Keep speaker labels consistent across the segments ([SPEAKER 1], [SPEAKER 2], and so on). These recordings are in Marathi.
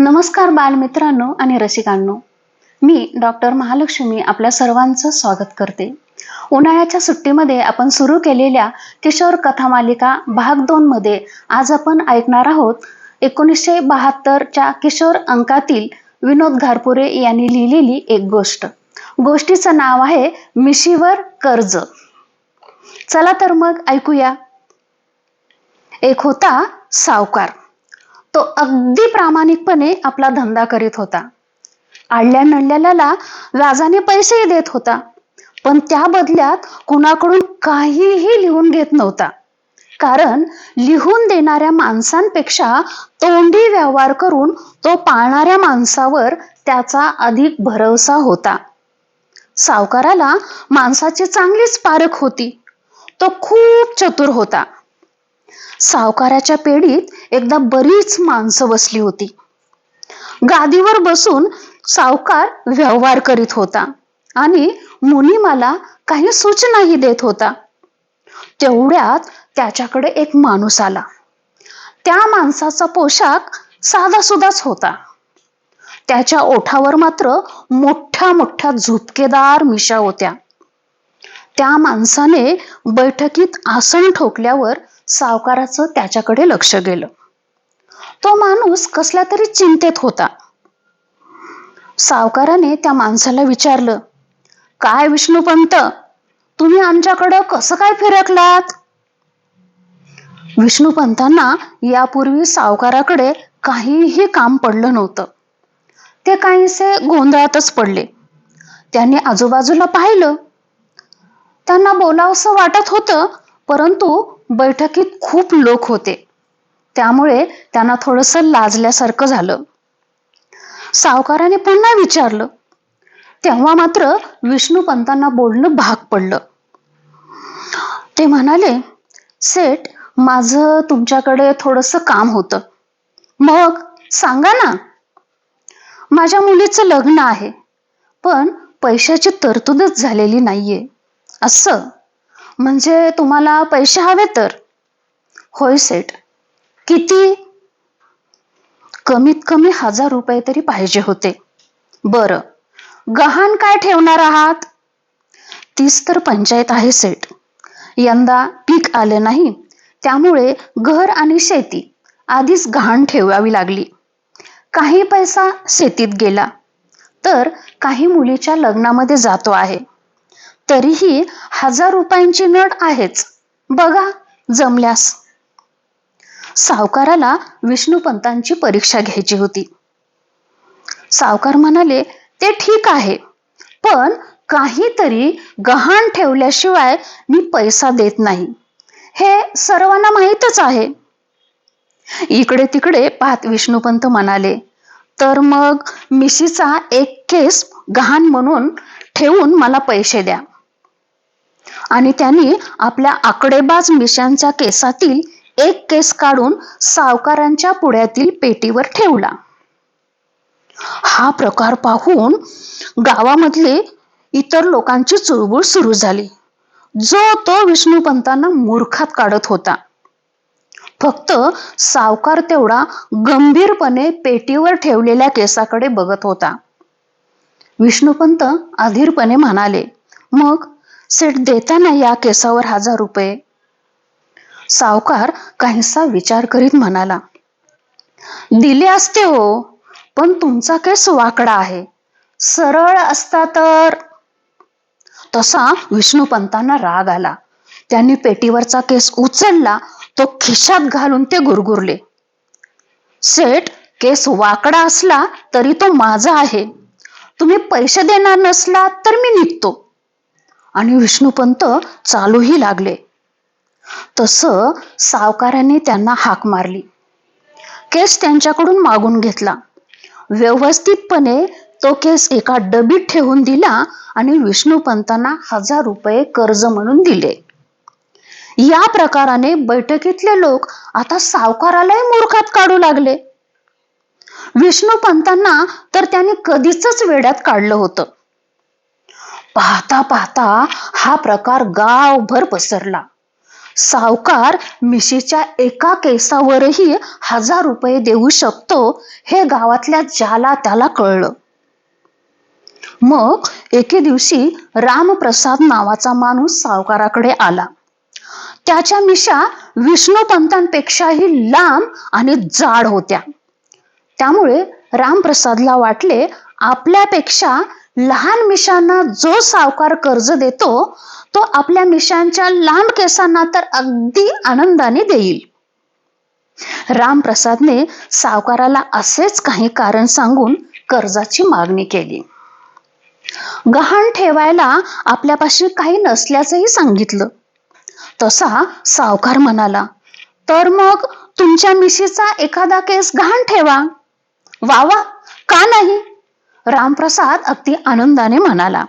[SPEAKER 1] नमस्कार बालमित्रांनो आणि रसिकांनो. मी डॉक्टर महालक्ष्मी आपल्या सर्वांचं स्वागत करते. उन्हाळ्याच्या सुट्टीमध्ये आपण सुरू केलेल्या किशोर कथा मालिका भाग दोनमध्ये आज आपण ऐकणार आहोत एकोणीसशे बहात्तरच्या किशोर अंकातील विनोद घारपुरे यांनी लिहिलेली एक गोष्ट. गोष्टीचं नाव आहे मिशीवर कर्ज. चला तर मग ऐकूया. एक होता सावकार. तो अगदी प्रामाणिकपणे आपला धंदा करीत होता. आडल्या नडल्याला व्याजाने पैसेही देत होता पण त्या बदल्यात कुणाकडून काहीही लिहून घेत नव्हता. कारण लिहून देणाऱ्या माणसांपेक्षा तोंडी व्यवहार करून तो पाळणाऱ्या माणसावर त्याचा अधिक भरवसा होता. सावकाराला माणसाची चांगलीच पारख होती. तो खूप चतुर होता. सावकाराच्या पेढीत एकदा बरीच माणसं बसली होती. गादीवर बसून सावकार व्यवहार करीत होता आणि मुनिमाला काही सूचनाही देत होता. तेवढ्यात त्याच्याकडे एक माणूस आला. त्या माणसाचा पोशाख साधासुधाच होता. त्याच्या ओठावर मात्र मोठ्या मोठ्या झुपकेदार मिशा होत्या. त्या माणसाने बैठकीत आसन ठोकल्यावर सावकाराचं त्याच्याकडे लक्ष गेलं. तो माणूस कसल्या तरी चिंतेत होता. सावकाराने त्या माणसाला विचारलं काय विष्णुपंत तुम्ही आमच्याकडं कसं काय फिरकलात? विष्णुपंतांना यापूर्वी सावकाराकडे काहीही काम पडलं नव्हतं. ते काहीसे गोंधळातच पडले. त्यांनी आजूबाजूला पाहिलं. त्यांना बोलावंसं वाटत होतं परंतु बैठकीत खूप लोक होते. त्यामुळे त्यांना थोडस लाजल्यासारखं झालं. सावकाराने पुन्हा विचारलं. तेव्हा मात्र विष्णूपंतांना बोलणं भाग पडलं. ते म्हणाले सेठ माझं तुमच्याकडे थोडस काम होतं. मग सांगा ना. माझ्या मुलीचं लग्न आहे पण पैशाची तरतूदच झालेली नाहीये. असं म्हणजे तुम्हाला पैसे हवे तर? होय सेठ. किती? कमीत कमी हजार रुपये तरी पाहिजे होते. बर. गहाण काय ठेवणार आहात? तीच तर पंचायत आहे सेठ. यंदा पीक आले नाही त्यामुळे घर आणि शेती आधीच गहाण ठेवावी लागली. काही पैसा शेतीत गेला तर काही मुलीच्या लग्नामध्ये जातो आहे. तरीही हजार रुपयांची नट आहेच. बघा जमल्यास. सावकाराला विष्णुपंतांची परीक्षा घ्यायची होती. सावकार म्हणाले ते ठीक आहे पण काहीतरी गहाण ठेवल्याशिवाय मी पैसा देत नाही. हे सर्वांना माहीतच आहे. इकडे तिकडे पाहत विष्णुपंत म्हणाले तर मग मिशीचा एक केस गहाण म्हणून ठेवून मला पैसे द्या. आणि त्यांनी आपल्या आकडेबाज मिशांच्या केसातील एक केस काढून सावकारांच्या पुढ्यातील पेटीवर ठेवला. हा प्रकार पाहून गावामधले इतर लोकांची चुळबुळ सुरू झाली. जो तो विष्णुपंतांना मूर्खात काढत होता. फक्त सावकार तेवढा गंभीरपणे पेटीवर ठेवलेल्या केसाकडे बघत होता. विष्णुपंत अधीरपणे म्हणाले मग सेठ देताना या केसावर हजार रुपये. सावकार काहीसा विचार करीत म्हणाला दिले असते हो पण तुमचा केस वाकडा आहे. सरळ असता तर. तसा विष्णुपंतांना राग आला. त्यांनी पेटीवरचा केस उचलला तो खिशात घालून ते गुरगुरले. सेठ केस वाकडा असला तरी तो माझा आहे. तुम्ही पैसे देणार नसला तर मी निघतो. आणि विष्णुपंत चालूही लागले. तस सावकाराने त्यांना हाक मारली. केस त्यांच्याकडून मागून घेतला. व्यवस्थितपणे तो केस एका डबीत ठेवून दिला आणि विष्णुपंतांना हजार रुपये कर्ज म्हणून दिले. या प्रकाराने बैठकीतले लोक आता सावकारालाही मूर्खात काढू लागले. विष्णुपंतांना तर त्यांनी कधीच वेड्यात काढलं होतं. पाहता पाहता हा प्रकार गावभर पसरला. सावकार मिशीच्या एका केसावरही हजार रुपये देऊ शकतो हे गावातल्या ज्याला त्याला कळलं. मग एके दिवशी रामप्रसाद नावाचा माणूस सावकाराकडे आला. त्याच्या मिशा विष्णुपंतांपेक्षाही लांब आणि जाड होत्या. त्यामुळे रामप्रसादला वाटले आपल्यापेक्षा लहान मिशांना जो सावकार कर्ज देतो तो आपल्या मिशांच्या लांब केसांना तर अगदी आनंदाने देईल. रामप्रसादने सावकाराला असेच काही कारण सांगून कर्जाची मागणी केली. गहाण ठेवायला आपल्यापाशी काही नसल्याचंही सांगितलं. तसा सावकार म्हणाला तर मग तुमच्या मिशीचा एखादा केस गहाण ठेवा. वा वा का नाही? रामप्रसाद अगदी आनंदाने म्हणाला.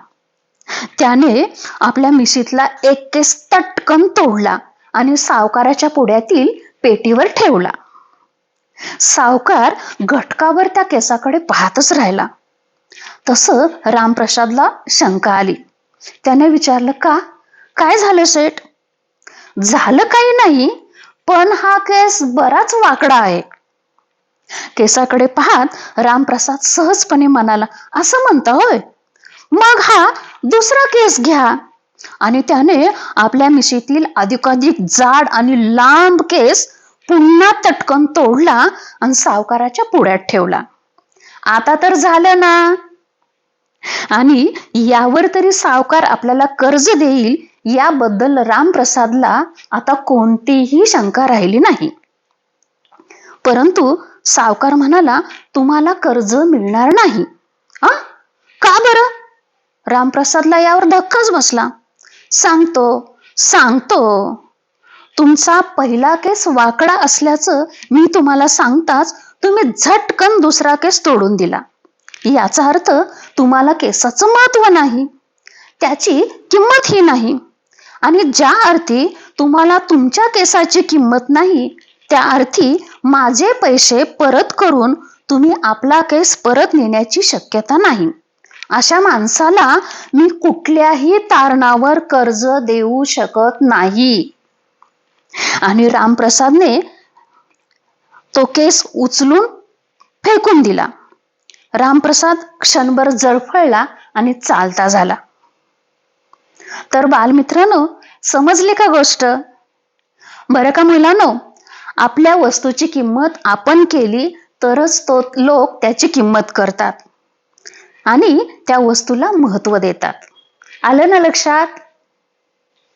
[SPEAKER 1] त्याने आपल्या मिशीतला एक केस तटकन तोडला आणि सावकाराच्या पुढ्यातील पेटीवर ठेवला. सावकार घटकावर त्या केसाकडे पाहतच राहिला. तस रामप्रसादला शंका आली. त्याने विचारलं का? काय झालं सेठ? झालं काही नाही पण हा केस बराच वाकडा आहे. केसाकडे पाहत रामप्रसाद सहजपणे म्हणाला असं म्हणता होय? मग हा दुसरा केस घ्या. आणि त्याने आपल्या मिशीतील अधिकाधिक जाड आणि लांब केस पुन्हा तटकन तोडला आणि सावकाराच्या पुढ्यात ठेवला. आता तर झालं ना. आणि यावर तरी सावकार आपल्याला कर्ज देईल याबद्दल रामप्रसादला आता कोणतीही शंका राहिली नाही. परंतु सावकार म्हणाला तुम्हाला कर्ज मिळणार नाही. आ? का बरं? रामप्रसादला यावर धक्काच बसला. सांगतो सांगतो. तुमचा पहिला केस वाकडा असल्याचं मी तुम्हाला सांगताच तुम्ही झटकन दुसरा केस तोडून दिला. याचा अर्थ तुम्हाला केसाचं महत्त्व नाही. त्याची किंमत ही नाही. आणि ज्या अर्थी तुम्हाला तुमच्या केसाची किंमत नाही त्या अर्थी माझे पैसे परत करून तुम्ही आपला केस परत नेण्याची शक्यता नाही. अशा माणसाला मी कुठल्याही तारणावर कर्ज देऊ शकत नाही. आणि रामप्रसादने तो केस उचलून फेकून दिला. रामप्रसाद क्षणभर जळफळला आणि चालता झाला. तर बालमित्रांनो समजली का गोष्ट? बरं का मुलांनो? आपल्या वस्तूची किंमत आपण केली तरच तो लोक त्याची किंमत करतात. आणि त्या वस्तूला महत्त्व देतात. आलं ना लक्षात?